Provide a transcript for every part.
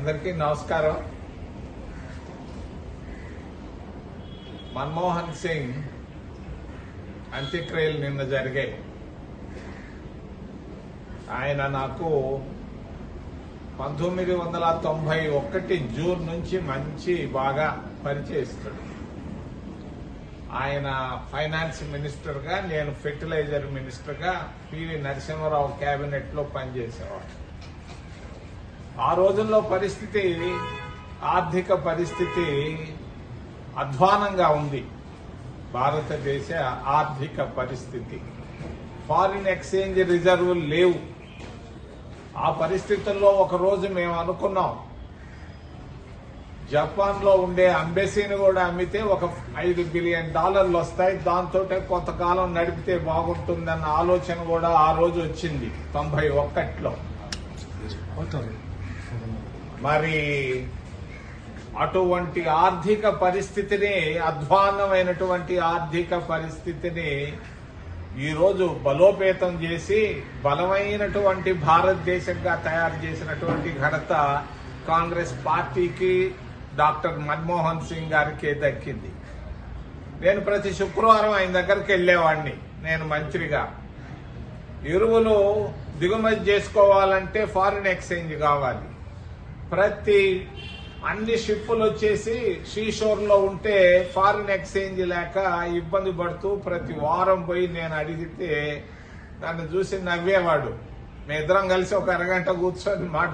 అందరికీ నమస్కారం. మన్మోహన్ సింగ్ అంత్యక్రియలు నిన్న జరిగాయి. ఆయన నాకు పంతొమ్మిది వందల తొంభై ఒకటి జూన్ నుంచి మంచి బాగా పనిచేస్తాడు ఆయన ఫైనాన్స్ మినిస్టర్గా నేను ఫెర్టిలైజర్ మినిస్టర్గా పివి నరసింహారావు క్యాబినెట్లో పనిచేసేవాడు. ఆ రోజుల్లో పరిస్థితి ఆర్థిక పరిస్థితి అధ్వానంగా ఉంది. భారతదేశ ఆర్థిక పరిస్థితి. ఫారిన్ ఎక్స్చేంజ్ రిజర్వ్ లేవు. ఆ పరిస్థితుల్లో ఒకరోజు మేము అనుకున్నాం. జపాన్లో ఉండే అంబెసీని కూడా అమ్మితే ఒక ఐదు బిలియన్ డాలర్లు వస్తాయి. దాంతో కొంతకాలం నడిపితే బాగుంటుందన్న ఆలోచన కూడా ఆ రోజు వచ్చింది తొంభై ఒక్కట్లో. మరి అటువంటి ఆర్థిక పరిస్థితిని అధ్వాన్నమైనటువంటి ఆర్థిక పరిస్థితిని ఈరోజు బలోపేతం చేసి బలమైనటువంటి భారతదేశంగా తయారు చేసినటువంటి ఘనత కాంగ్రెస్ పార్టీకి డాక్టర్ మన్మోహన్ సింగ్ గారికి దక్కింది. నేను ప్రతి శుక్రవారం ఆయన దగ్గరికి వెళ్ళేవాడిని నేను మంత్రిగా. ఎరువులు దిగుమతి చేసుకోవాలంటే ఫారిన్ ఎక్స్చేంజ్ కావాలి. ప్రతి అన్ని షిప్పులు వచ్చేసి షీషోర్లో ఉంటే ఫారిన్ ఎక్స్చేంజ్ లేక ఇబ్బంది పడుతూ ప్రతి వారం పోయి నేను అడిగితే నన్ను చూసి నవ్వేవాడు. మేమిద్దరం కలిసి ఒక అరగంట కూర్చొని మాట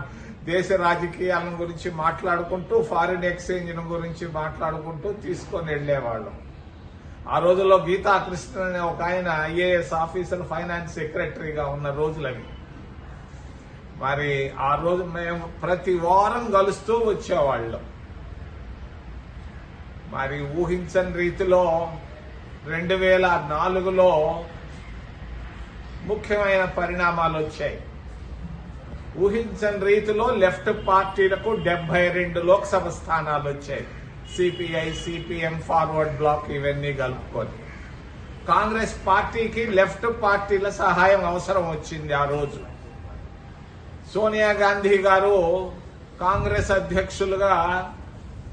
దేశ రాజకీయాల గురించి మాట్లాడుకుంటూ ఫారిన్ ఎక్స్చేంజ్ గురించి మాట్లాడుకుంటూ తీసుకొని వెళ్ళేవాళ్ళం. ఆ రోజుల్లో గీతా కృష్ణ అనే ఒక ఆయన ఐఏఎస్ ఆఫీసర్ ఫైనాన్స్ సెక్రటరీగా ఉన్న రోజులవి. మరి ఆ రోజు మేము ప్రతి వారం కలుస్తూ వచ్చేవాళ్ళం. మరి ఊహించని రీతిలో రెండు వేల నాలుగులో ముఖ్యమైన పరిణామాలు వచ్చాయి. ఊహించని రీతిలో లెఫ్ట్ పార్టీలకు డెబ్బై రెండు లోక్సభ స్థానాలు వచ్చాయి. సిపిఐ సిపిఎం ఫార్వర్డ్ బ్లాక్ ఇవన్నీ కలుపుకొని. కాంగ్రెస్ పార్టీకి లెఫ్ట్ పార్టీల సహాయం అవసరం వచ్చింది ఆ రోజు. సోనియా గాంధీ గారు కాంగ్రెస్ అధ్యక్షులుగా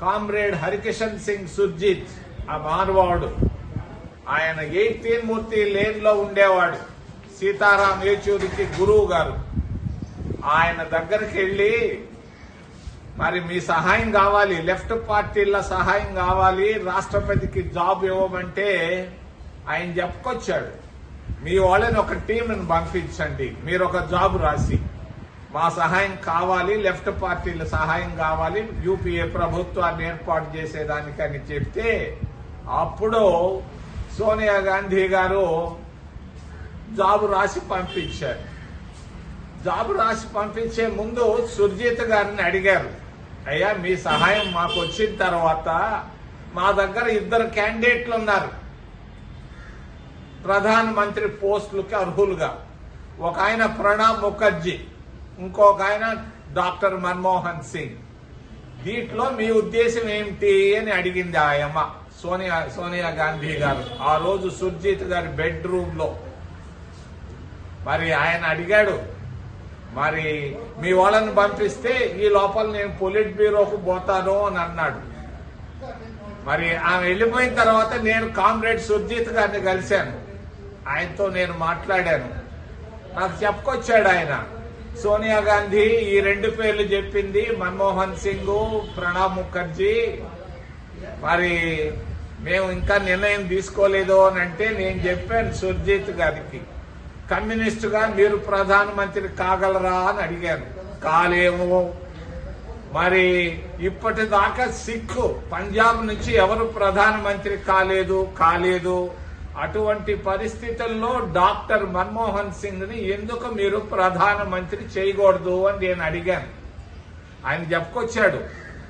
కామ్రేడ్ హరికిషన్ సింగ్ సుర్జిత్ ఆ మార్వాడు. ఆయన ఎయిటీన్ మూర్తి లేన్లో ఉండేవాడు. సీతారాం యేచూరికి గురువు గారు. ఆయన దగ్గరికి వెళ్ళి మరి మీ సహాయం కావాలి లెఫ్ట్ పార్టీల సహాయం కావాలి రాష్ట్రపతికి జాబ్ ఇవ్వమంటే ఆయన చెప్పుకొచ్చాడు. మీ వాళ్ళని ఒక టీంని పంపించండి మీరు ఒక జాబ్ రాసి. మా సహాయం కావాలి లెఫ్ట్ పార్టీల సహాయం కావాలి యూపీఏ ప్రభుత్వాన్ని ఏర్పాటు చేసేదానికని చెప్తే అప్పుడు సోనియా గాంధీ గారు జాబు రాసి పంపించారు. జాబు రాసి పంపించే ముందు సుర్జిత్ గారిని అడిగారు అయ్యా మీ సహాయం మాకు వచ్చిన తర్వాత మా దగ్గర ఇద్దరు క్యాండిడేట్లు ఉన్నారు. ప్రధాన మంత్రి పోస్టులకి అర్హులుగా. ఒక ఆయన ప్రణబ్ ముఖర్జీ ఇంకొక ఆయన డాక్టర్ మన్మోహన్ సింగ్. దీంట్లో మీ ఉద్దేశం ఏమిటి అని అడిగింది ఆయమ్మ సోనియా సోనియా గాంధీ గారు. ఆ రోజు సుర్జిత్ గారి బెడ్రూమ్లో మరి ఆయన అడిగాడు మరి మీ వాళ్ళని పంపిస్తే ఈ లోపల నేను పొలిట్ బ్యూరోకు పోతాను అని అన్నాడు. మరి ఆమె వెళ్ళిపోయిన తర్వాత నేను కామ్రేడ్ సుర్జిత్ గారిని కలిశాను. ఆయనతో నేను మాట్లాడాను. నాకు చెప్పుకొచ్చాడు ఆయన. సోనియా గాంధీ ఈ రెండు పేర్లు చెప్పింది మన్మోహన్ సింగ్ ప్రణబ్ ముఖర్జీ. మరి మేము ఇంకా నిర్ణయం తీసుకోలేదు అని అంటే నేను చెప్పాను సుర్జిత్ గారికి. కమ్యూనిస్టుగా మీరు ప్రధానమంత్రి కాగలరా అని అడిగాను. కాలేము. మరి ఇప్పటిదాకా సిక్కు. పంజాబ్ నుంచి ఎవరు ప్రధానమంత్రి కాలేదు? కాలేదు. అటువంటి పరిస్థితుల్లో డాక్టర్ మన్మోహన్ సింగ్ని ఎందుకు మీరు ప్రధానమంత్రి చేయకూడదు అని నేను అడిగాను. ఆయన చెప్పుకొచ్చాడు.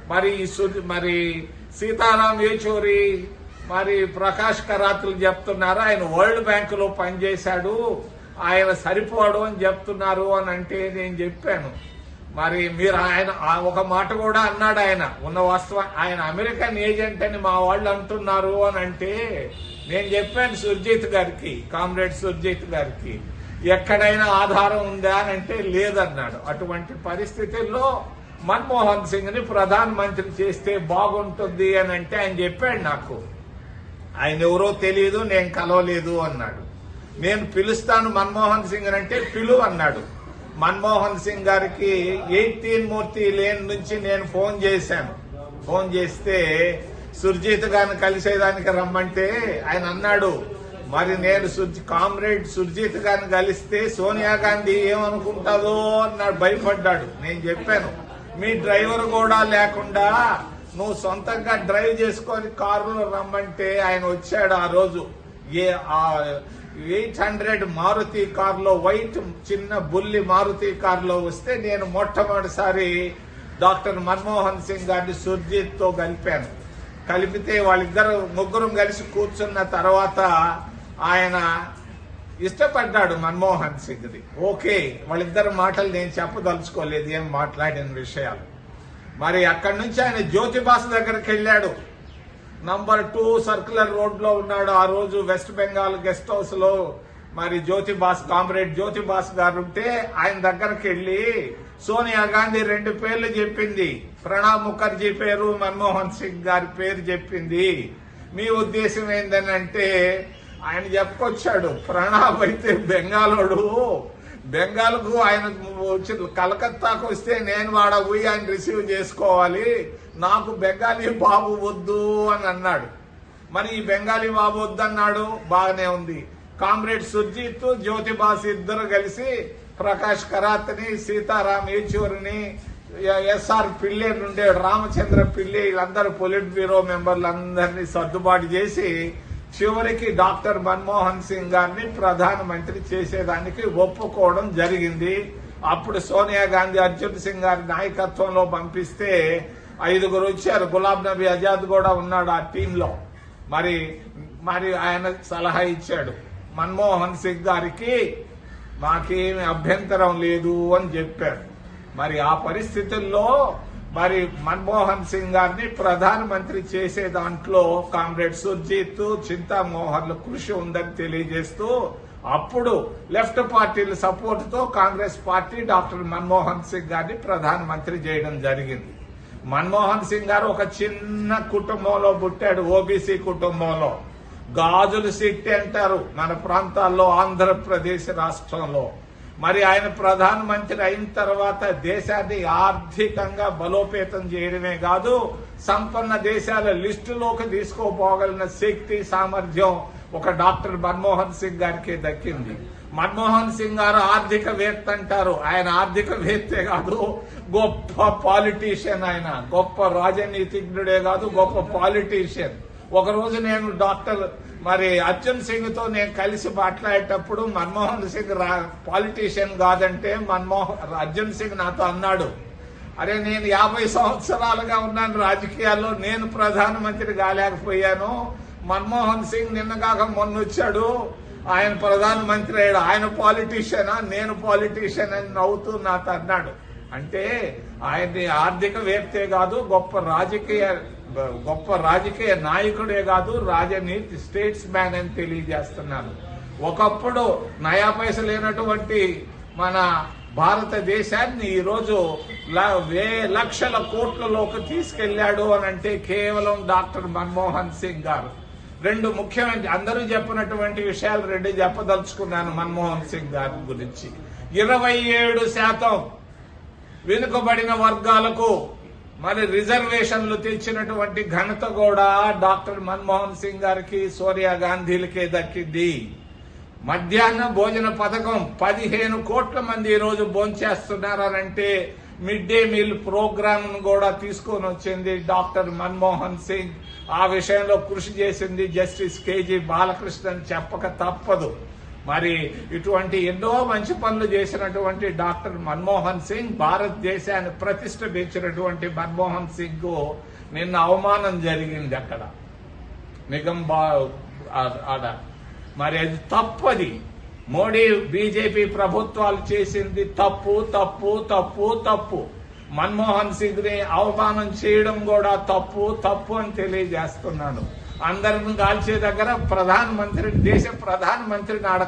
మరి ఈ మరి సీతారాం యేచూరి మరి ప్రకాష్ కరాతులు చెప్తున్నారు. ఆయన వరల్డ్ బ్యాంక్లో పనిచేశాడు. ఆయన సరిపోడు అని చెప్తున్నారు అని అంటే నేను చెప్పాను. మరి మీరు ఆయన ఆ ఒక మాట కూడా అన్నాడు ఆయన. ఉన్న వాస్తవం ఆయన అమెరికన్ ఏజెంట్ అని మా వాళ్ళు అంటున్నారు అని అంటే నేను చెప్పాను సుర్జిత్ గారికి కామ్రేడ్ సుర్జిత్ గారికి ఎక్కడైనా ఆధారం ఉందా అని అంటే లేదన్నాడు. అటువంటి పరిస్థితుల్లో మన్మోహన్ సింగ్ని ప్రధాన మంత్రి చేస్తే బాగుంటుంది అని అంటే ఆయన చెప్పాడు నాకు. ఆయన ఎవరో తెలియదు నేను కలవలేదు అన్నాడు. నేను పిలుస్తాను మన్మోహన్ సింగ్ అంటే పిలు అన్నాడు. మన్మోహన్ సింగ్ గారికి ఎయిటీన్ మూర్తి లేన్ నుంచి నేను ఫోన్ చేశాను. ఫోన్ చేస్తే సుర్జిత్ గారిని కలిసేదానికి రమ్మంటే ఆయన అన్నాడు మరి నేను కామ్రేడ్ సుర్జిత్ గారిని కలిస్తే సోనియా గాంధీ ఏమనుకుంటుందో అన్నాడు. భయపడ్డాడు. నేను చెప్పాను మీ డ్రైవర్ కూడా లేకుండా నువ్వు సొంతంగా డ్రైవ్ చేసుకొని కారులో రమ్మంటే ఆయన వచ్చాడు ఆ రోజు. ఏ ఎయిట్ హండ్రెడ్ మారుతి కారులో వైట్ చిన్న బుల్లి మారుతి కారులో వస్తే నేను మొట్టమొదటిసారి డాక్టర్ మన్మోహన్ సింగ్ గారిని సుర్జీత్తో కలిపాను. కలిపితే వాళ్ళిద్దరు ముగ్గురం కలిసి కూర్చున్న తర్వాత ఆయన ఇష్టపడ్డాడు మన్మోహన్ సింగ్ది. ఓకే వాళ్ళిద్దరు మాటలు నేను చెప్పదలుచుకోలేదు ఏం మాట్లాడిన విషయాలు. మరి అక్కడి నుంచి ఆయన జ్యోతిబాస్ దగ్గరికి వెళ్ళాడు. నంబర్ టూ సర్కులర్ రోడ్లో ఉన్నాడు. ఆ రోజు వెస్ట్ బెంగాల్ గెస్ట్ హౌస్లో మరి మరి జ్యోతిబాస్ కామ్రేడ్ జ్యోతిబాస్ గారు ఉంటే ఆయన దగ్గరికి వెళ్ళి సోనియా గాంధీ రెండు పేర్లు చెప్పింది. ప్రణబ్ ముఖర్జీ పేరు మన్మోహన్ సింగ్ గారి పేరు చెప్పింది. మీ ఉద్దేశం ఏందని ఆయన చెప్పుకొచ్చాడు ప్రణబ్ అయితే బెంగాలోడు. బెంగాల్కు ఆయన వచ్చి కలకత్తాకు వస్తే నేను వాడ పోయి ఆయన రిసీవ్ చేసుకోవాలి. నాకు బెంగాలీ బాబు వద్దు అని అన్నాడు. మరి ఈ బెంగాలీ బాబు వద్దన్నాడు బాగానే ఉంది. కామ్రేడ్ సుర్జిత్ జ్యోతిబాస్ ఇద్దరు కలిసి ప్రకాష్ కరాత్ని సీతారాం యేచూరిని ఎస్ఆర్ పిల్లే నుండే రామచంద్ర పిల్లే వీళ్ళందరూ పొలిట్ బ్యూరో మెంబర్లు అందరినీ సర్దుబాటు చేసి చివరికి డాక్టర్ మన్మోహన్ సింగ్ గారిని ప్రధానమంత్రి చేసేదానికి ఒప్పుకోవడం జరిగింది. అప్పుడు సోనియా గాంధీ అర్జున్ సింగ్ గారి నాయకత్వంలో పంపిస్తే ఐదుగురు వచ్చారు. గులాబ్ నబీ ఆజాద్ కూడా ఉన్నాడు ఆ టీంలో. మరి మరి ఆయన సలహా ఇచ్చాడు. మన్మోహన్ సింగ్ గారికి మాకేమి అభ్యంతరం లేదు అని చెప్పారు. మరి ఆ పరిస్థితుల్లో మరి మన్మోహన్ సింగ్ గారిని ప్రధానమంత్రి చేసే దాంట్లో కామ్రేడ్ సుర్జిత్ చింతామోహన్ల కృషి ఉందని తెలియజేస్తూ అప్పుడు లెఫ్ట్ పార్టీల సపోర్ట్తో కాంగ్రెస్ పార్టీ డాక్టర్ మన్మోహన్ సింగ్ గారిని ప్రధానమంత్రి చేయడం జరిగింది. మన్మోహన్ సింగ్ గారు ఒక చిన్న కుటుంబంలో పుట్టాడు ఓబీసీ కుటుంబంలో. గాజులు సిట్టి అంటారు మన ప్రాంతాల్లో ఆంధ్రప్రదేశ్ రాష్ట్రంలో. మరి ఆయన ప్రధానమంత్రి అయిన తర్వాత దేశాన్ని ఆర్థికంగా బలోపేతం చేయడమే కాదు సంపన్న దేశాల లిస్టులోకి తీసుకోపోగలిగిన శక్తి సామర్థ్యం ఒక డాక్టర్ మన్మోహన్ సింగ్ గారికి దక్కింది. మన్మోహన్ సింగ్ గారు ఆర్థికవేత్త అంటారు. ఆయన ఆర్థికవేత్తే కాదు గొప్ప పాలిటీషియన్ ఆయన. గొప్ప రాజనీతిజ్ఞుడే కాదు గొప్ప పాలిటీషియన్ ఒక రోజు నేను డాక్టర్ మరి అర్జున్ సింగ్తో నేను కలిసి మాట్లాడేటప్పుడు మన్మోహన్ సింగ్ పాలిటీషియన్ కాదంటే మన్మోహన్ అర్జున్ సింగ్ నాతో అన్నాడు. అరే నేను యాభై సంవత్సరాలుగా ఉన్నాను రాజకీయాల్లో నేను ప్రధానమంత్రి కాలేకపోయాను. మన్మోహన్ సింగ్ నిన్నగాక మొన్న వచ్చాడు ఆయన ప్రధానమంత్రి అయ్యాడు. ఆయన పాలిటీషియనా? నేను పాలిటీషియన్ అని నవ్వుతూ నాతో అన్నాడు. అంటే ఆయన్ని ఆర్థికవేత్తే కాదు గొప్ప రాజకీయ గొప్ప రాజకీయ నాయకుడే కాదు రాజనీతి స్టేట్స్ మ్యాన్ అని తెలియజేస్తున్నాను. ఒకప్పుడు నయా పైస లేనటువంటి మన భారతదేశాన్ని ఈరోజు ల- వే లక్షల కోట్లలోకి తీసుకెళ్ళాడు అని అంటే కేవలం డాక్టర్ మన్మోహన్ సింగ్ గారు. రెండు ముఖ్యమైన అందరూ చెప్పినటువంటి విషయాలు రెండు చెప్పదలుచుకున్నాను మన్మోహన్ సింగ్ గారి గురించి. ఇరవై ఏడు శాతం వెనుకబడిన వర్గాలకు మరి రిజర్వేషన్లు తెచ్చినటువంటి ఘనత కూడా డాక్టర్ మన్మోహన్ సింగ్ గారికి సోనియా గాంధీలకే దక్కింది. మధ్యాహ్న భోజన పథకం పదిహేను కోట్ల మంది ఈ రోజు భోంచేస్తున్నారనంటే మిడ్ డే మీల్ ప్రోగ్రామ్ కూడా తీసుకొని వచ్చింది డాక్టర్ మన్మోహన్ సింగ్. ఆ విషయంలో కృషి చేసింది జస్టిస్ కేజీ బాలకృష్ణన్ చెప్పక తప్పదు. మరి ఇటువంటి ఎన్నో మంచి పనులు చేసినటువంటి డాక్టర్ మన్మోహన్ సింగ్ భారతదేశాన్ని ప్రతిష్ట పెంచినటువంటి మన్మోహన్ సింగ్ నిన్న అవమానం జరిగింది అక్కడ. నిగంబా ఆడ. మరి అది తప్పది. మోడీ బీజేపీ ప్రభుత్వాలు చేసింది తప్పు తప్పు తప్పు తప్పు. మన్మోహన్ సింగ్ని అవమానం చేయడం కూడా తప్పు తప్పు అని తెలియజేస్తున్నాను. అందరిని కాల్చే దగ్గర ప్రధానమంత్రి దేశ ప్రధానమంత్రిని ఆడ